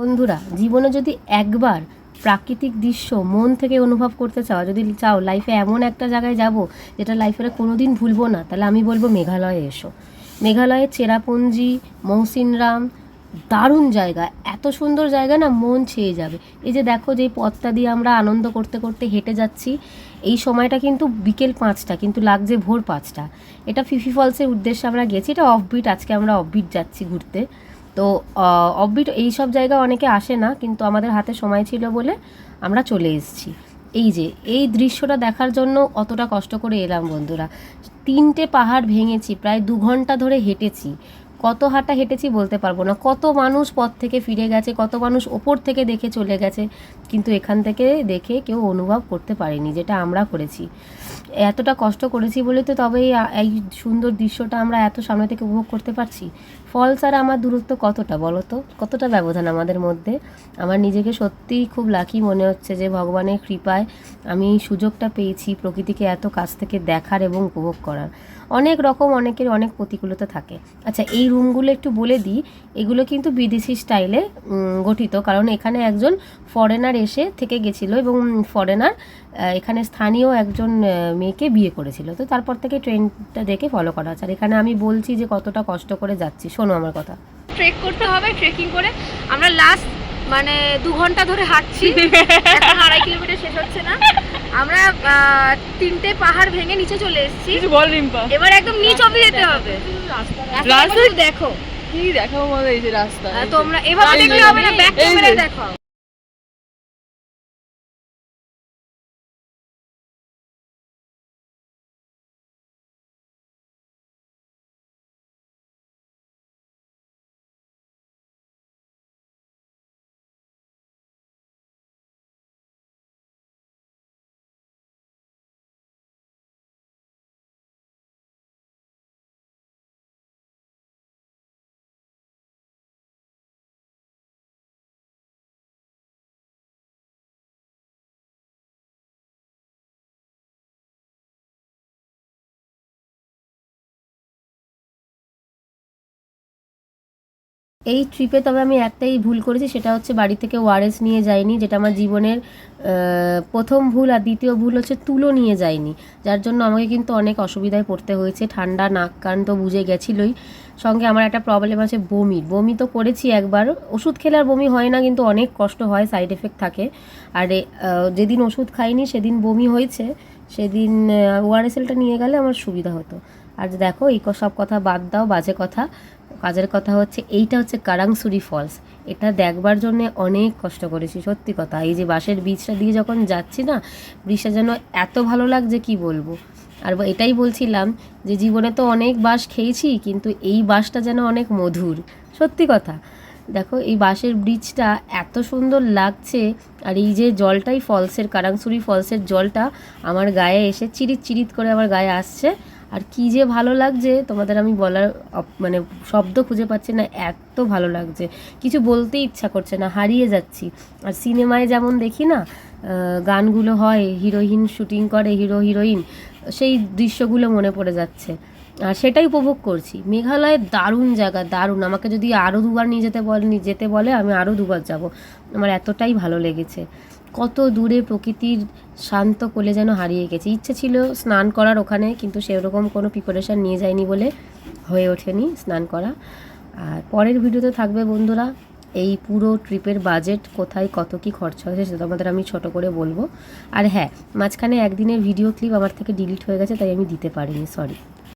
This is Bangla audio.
বন্ধুরা, জীবনে যদি একবার প্রাকৃতিক দৃশ্য মন থেকে অনুভব করতে চাও, যদি চাও লাইফে এমন একটা জায়গায় যাব যেটা লাইফে কোনো দিন ভুলবো না, তাহলে আমি বলব মেঘালয়ে এসো। মেঘালয়ের চেরাপুঞ্জি, মৌসিনরাম, দারুণ জায়গা। এত সুন্দর জায়গা না মন ছেয়ে যাবে। এই যে দেখো যে পথটা দিয়ে আমরা আনন্দ করতে করতে হেঁটে যাচ্ছি, এই সময়টা কিন্তু বিকেল পাঁচটা, কিন্তু লাগছে ভোর পাঁচটা। এটা ফিফি ফলসের উদ্দেশ্যে আমরা গেছি, এটা অফবিট আজকে আমরা অফবিট যাচ্ছি ঘুরতে। তো অফবিট এই সব জায়গা অনেকে আসে না, কিন্তু আমাদের হাতে সময় ছিল বলে আমরা চলে এসেছি। এই যে, এই দৃশ্যটা দেখার জন্য অতটা কষ্ট করে এলাম বন্ধুরা। তিনটে পাহাড় ভেঙেছি, প্রায় দু ঘণ্টা ধরে হেঁটেছি। কত হাঁটা হেঁটেছি বলতে পারব না। কত মানুষ পথ থেকে ফিরে গেছে, কত মানুষ ওপর থেকে দেখে চলে গেছে, কিন্তু এখান থেকে দেখে কেউ অনুভব করতে পারেনি, যেটা আমরা করেছি। এতটা কষ্ট করেছি বলে তো তবেই আ- এই সুন্দর দৃশ্যটা আমরা এত সামনে থেকে উপভোগ করতে পারছি। ফলস আর আমার দূরত্ব কতটা বলো তো? কতটা ব্যবধান আমাদের মধ্যে? আমার নিজেকে সত্যিই খুব লাকি মনে হচ্ছে যে ভগবানের কৃপায় আমি সুযোগটা পেয়েছি প্রকৃতিকে এত কাছ থেকে দেখার এবং উপভোগ করার। অনেক রকম অনেকের অনেক প্রতিকূলতা থাকে। আচ্ছা এই রুমগুলো একটু বলে দিই। এগুলো কিন্তু বিদেশি স্টাইলে গঠিত। কারণ এখানে একজন ফরেনার এসে থেকে গেছিল এবং ফরেনার এখানে স্থানীয় একজন মেয়েকে বিয়ে করেছিল। তো তারপর থেকে ট্রেনটা দেখে ফলো করা হচ্ছে। আর এখানে আমি বলছি যে কতটা কষ্ট করে যাচ্ছি। শোনো আমার কথা। ট্রেক করতে হবে ট্রেকিং করে। আমরা লাস্ট মানে দু ঘণ্টা ধরে হাঁটছি। আড়াই কিলোমিটার শেষ হচ্ছে না। আমরা আহ, তিনটে পাহাড় ভেঙে নিচে চলে এসেছি। কিছু বল রিম্পা। এবার একদম নিচ অব্দি যেতে হবে। রাস্তা- দেখো। কি দেখাবো বলো এই যে রাস্তা। তোমরা এভাবে দেখলে হবে না। ব্যাক ক্যামেরায় দেখো এই ট্রিপে তবে আমি একটাই ভুল করেছি, সেটা হচ্ছে বাড়ি থেকে ওয়ারেস নিয়ে যাইনি, যেটা আমার জীবনের প্রথম ভুল আর দ্বিতীয় ভুল হচ্ছে তুলো নিয়ে যাইনি। যার জন্য আমাকে কিন্তু অনেক অসুবিধায় পড়তে হয়েছে, ঠান্ডা, নাক, কান তো বুঝে গেছিলোই। সঙ্গে আমার একটা প্রবলেম আছে বমির বমি তো করেছি একবার, ওষুধ খেলে আর বমি হয় না, কিন্তু অনেক কষ্ট হয় সাইড এফেক্ট থাকে। আর যেদিন ওষুধ খাইনি, সেদিন বমি হয়েছে, সেদিন ওয়ারেসেলটা নিয়ে গেলে আমার সুবিধা হতো। আর দেখো, এই সব কথা বাদ দাও, বাজে কথা। কাজের কথা হচ্ছে, এইটা হচ্ছে কারাংসুরি ফলস। এটা দেখবার জন্য অনেক কষ্ট করেছি, সত্যি কথা। এই যে বাঁশের বীজটা দিয়ে যখন যাচ্ছি না বৃষ্টিটা যেন এত ভালো লাগছে, কি বলব? আর এটাই বলছিলাম যে জীবনে তো অনেক বাঁশ খেয়েছি, কিন্তু এই বাঁশটা যেন অনেক মধুর। সত্যি কথা। দেখো, এই বাঁশের ব্রিজটা এত সুন্দর লাগছে, আর এই যে জলটাই ফলসের, কারাংসুরি ফলসের জলটা আমার গায়ে এসে চিরিত চিরিত করে আমার গায়ে আসছে। আর কি যে ভালো লাগছে, তোমাদের আমি বলার মানে শব্দ খুঁজে পাচ্ছি না, এত ভালো লাগছে। কিছু বলতে ইচ্ছা করছে না, হারিয়ে যাচ্ছি। আর সিনেমায় যেমন দেখি না গানগুলো হয়, হিরোইন শুটিং করে, হিরো, হিরোইন, সেই দৃশ্যগুলো মনে পড়ে যাচ্ছে। আর সেটাই উপভোগ করছি। মেঘালয়ের দারুণ জায়গা, দারুণ। আমাকে যদি আরও দুবার নিয়ে যেতে বলে যেতে বলে, আমি আরও দুবার যাব। আমার এতটাই ভালো লেগেছে। কত দূরে প্রকৃতির শান্ত কোলে যেন হারিয়ে গেছে। ইচ্ছে ছিল স্নান করার ওখানে, কিন্তু সেরকম কোনো প্রিপারেশান নিয়ে যায়নি বলে হয়ে ওঠেনি স্নান করা। আর পরের ভিডিওতে থাকবে বন্ধুরা, এই পুরো ট্রিপের বাজেট কোথায়, কত কি খরচা হয়েছে সেটা তোমাদের আমি ছোট করে বলব। আর হ্যাঁ মাঝখানে একদিনের ভিডিও ক্লিপ আমার থেকে ডিলিট হয়ে গেছে, তাই আমি দিতে পারিনি সরি